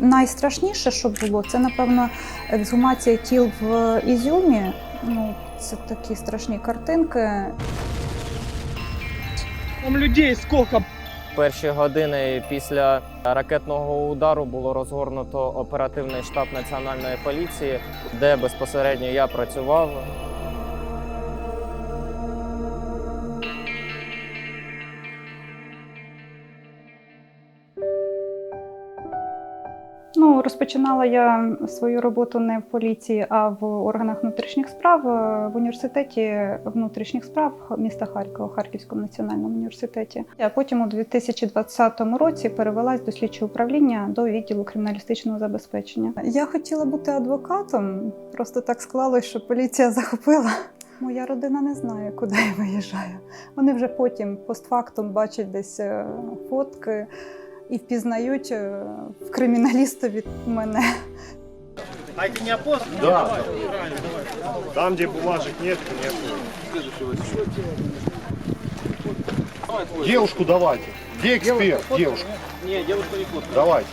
найстрашніше, що було, це напевно ексгумація тіл в Ізюмі. Ну, це такі страшні картинки. Там людей сколько? Перші години після ракетного удару було розгорнуто оперативний штаб національної поліції, де безпосередньо я працював. Розпочинала я свою роботу не в поліції, а в органах внутрішніх справ е, в університеті внутрішніх справ міста Харкова, Харківському національному університеті. А потім у 2020 році перевелась до слідчого управління до відділу криміналістичного забезпечення. Я хотіла бути адвокатом, просто так склалось, що поліція захопила. Моя родина не знає, куди я виїжджаю. Вони вже потім постфактум бачать десь е, фотки і впізнають е, в криміналістові мене. А это не опознан? Да. Там, где бумажек нет, нет. Девушку давайте. Где эксперт? Девушку. Не, девушку не фото. Давайте.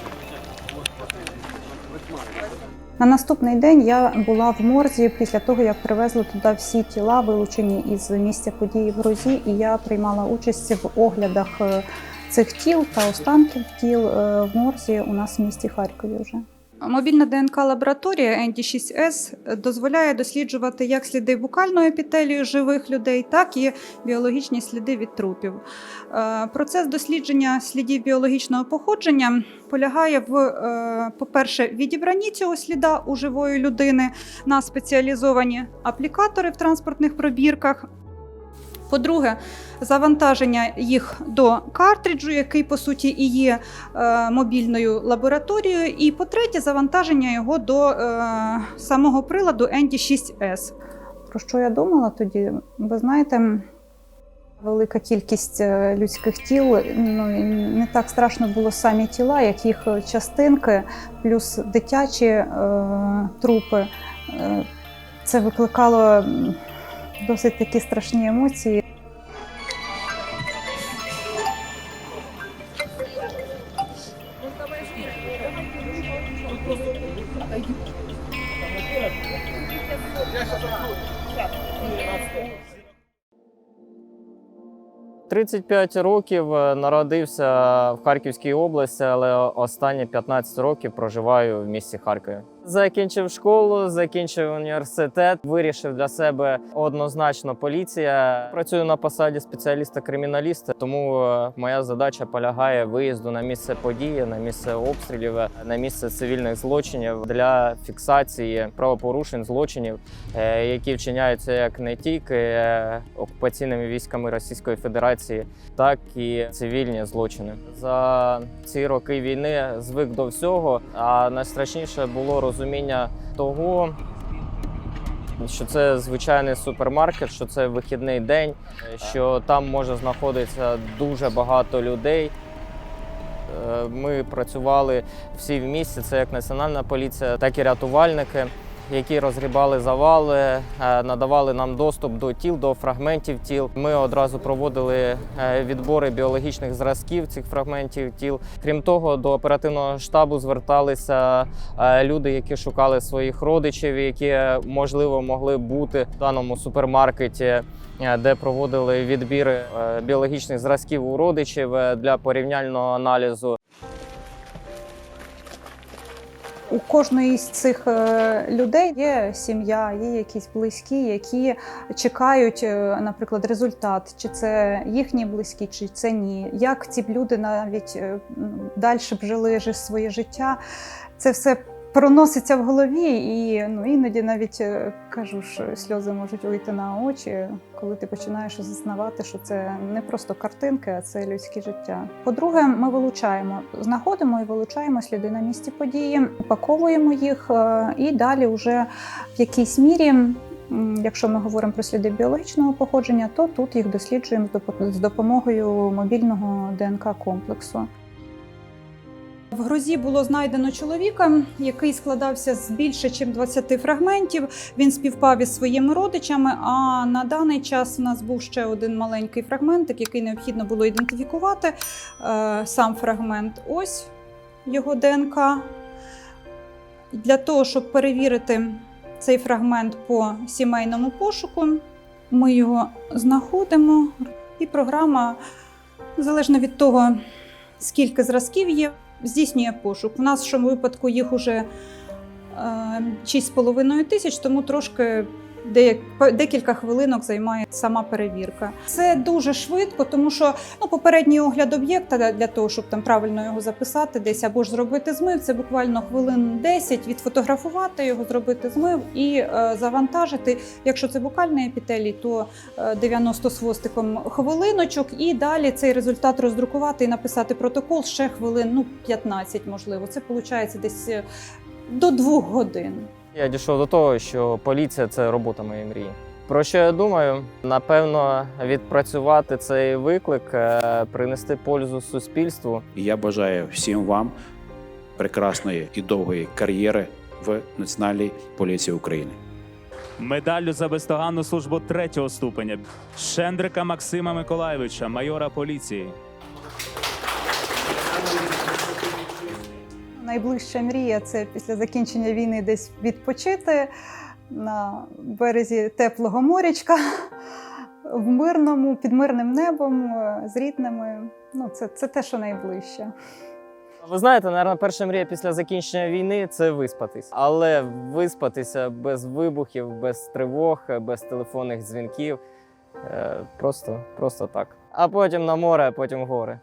На наступний день я була в морзі після того, як привезли туди всі тіла, вилучені із місця події в Грузі, і я приймала участь в оглядах е, цих тіл та останків тіл е, в морзі у нас в місті Харкові вже. Мобільна ДНК лабораторія ND6S дозволяє досліджувати як сліди букальної епітелію живих людей, так і біологічні сліди від трупів. Е, Процес дослідження слідів біологічного походження полягає в, е, по-перше, відібранні цього сліда у живої людини на спеціалізовані аплікатори в транспортних пробірках. По-друге, завантаження їх до картриджу, який по суті і є е, мобільною лабораторією. І по-третє, завантаження його до е, самого приладу ND6S. Про що я думала тоді? Ви знаєте, велика кількість е, людських тіл. Ну не так страшно було самі тіла, як їх частинки, плюс дитячі е, трупи. Це викликало досить такі страшні емоції. – 35 років е, народився в Харківській області, але останні 15 років проживаю в місті Харкові. Закінчив школу, закінчив університет, вирішив для себе однозначно поліція. Працюю на посаді спеціаліста-криміналіста, тому е, моя задача полягає виїзду на місце події, на місце обстрілів, е, на місце цивільних злочинів для фіксації правопорушень злочинів, е, які вчиняються як не тільки окупаційними військами Російської Федерації, так і цивільні злочини. За ці роки війни звик до всього. А найстрашніше було розуміння того, що це звичайний супермаркет, що це вихідний день, що там може знаходитися дуже багато людей. Е, Ми працювали всі в місті, це як національна поліція, так і рятувальники, які розгрібали завали, е, надавали нам доступ до тіл, до фрагментів тіл. Ми одразу проводили е, відбори біологічних зразків цих фрагментів тіл. Крім того, до оперативного штабу зверталися е, люди, які шукали своїх родичів, які можливо могли бути в даному супермаркеті де проводили відбіри біологічних зразків у родичів для порівняльного аналізу. У кожної з цих е, людей є сім'я, є якісь близькі, які чекають, е, наприклад, результат, чи це їхні близькі, чи це ні. Як ці люди навіть далі б жили своє життя. Це все проноситься в голові, і ну, іноді навіть е, кажу, що сльози можуть вийти на очі, коли ти починаєш осознавати, що це не просто картинки, а це людське життя. По-друге, ми вилучаємо, знаходимо і вилучаємо сліди на місці події, упаковуємо їх е, і далі вже в якійсь мірі. Якщо ми говоримо про сліди біологічного походження, то тут їх досліджуємо з допомогою мобільного ДНК комплексу. В грозі було знайдено чоловіка, який складався з більше ніж 20 фрагментів. Він співпав із своїми родичами. А на даний час у нас був ще один маленький фрагментик, який необхідно було ідентифікувати. Е, Сам фрагмент ось його ДНК. Для того, щоб перевірити цей фрагмент по сімейному пошуку, ми його знаходимо, і програма, залежно від того, скільки зразків є, здійснює пошук. В нашому випадку їх уже е, 6,5 тисяч, тому трошки декілька хвилинок займає сама перевірка. Це дуже швидко, тому що ну, попередній огляд об'єкта для- того, щоб там правильно його записати, десь або ж зробити змив, це буквально хвилин 10, відфотографувати його, зробити змив і е, завантажити. Якщо це букальний епітелій, то е, 90 з хвостиком хвилиночок, і далі цей результат роздрукувати і написати протокол ще хвилин, ну 15, можливо. Це виходить десь е, до двох годин. Я дійшов до того, що поліція це робота моєї мрії. Про що я думаю? Напевно, відпрацювати цей виклик, е, принести пользу суспільству. Я бажаю всім вам прекрасної і довгої кар'єри в Національній поліції України. Медаллю за бездоганну службу третього ступеня Шендрика Максима Миколайовича, майора поліції. Найближча мрія це після закінчення війни десь відпочити на березі теплого морячка в мирному, під мирним небом, е, з рідними. Ну, це, це те, що найближче. Ви знаєте, напевно, перша мрія після закінчення війни це виспатись. Але виспатися без вибухів, без тривог, без телефонних дзвінків. е, Просто, просто так. А потім на море, а потім гори.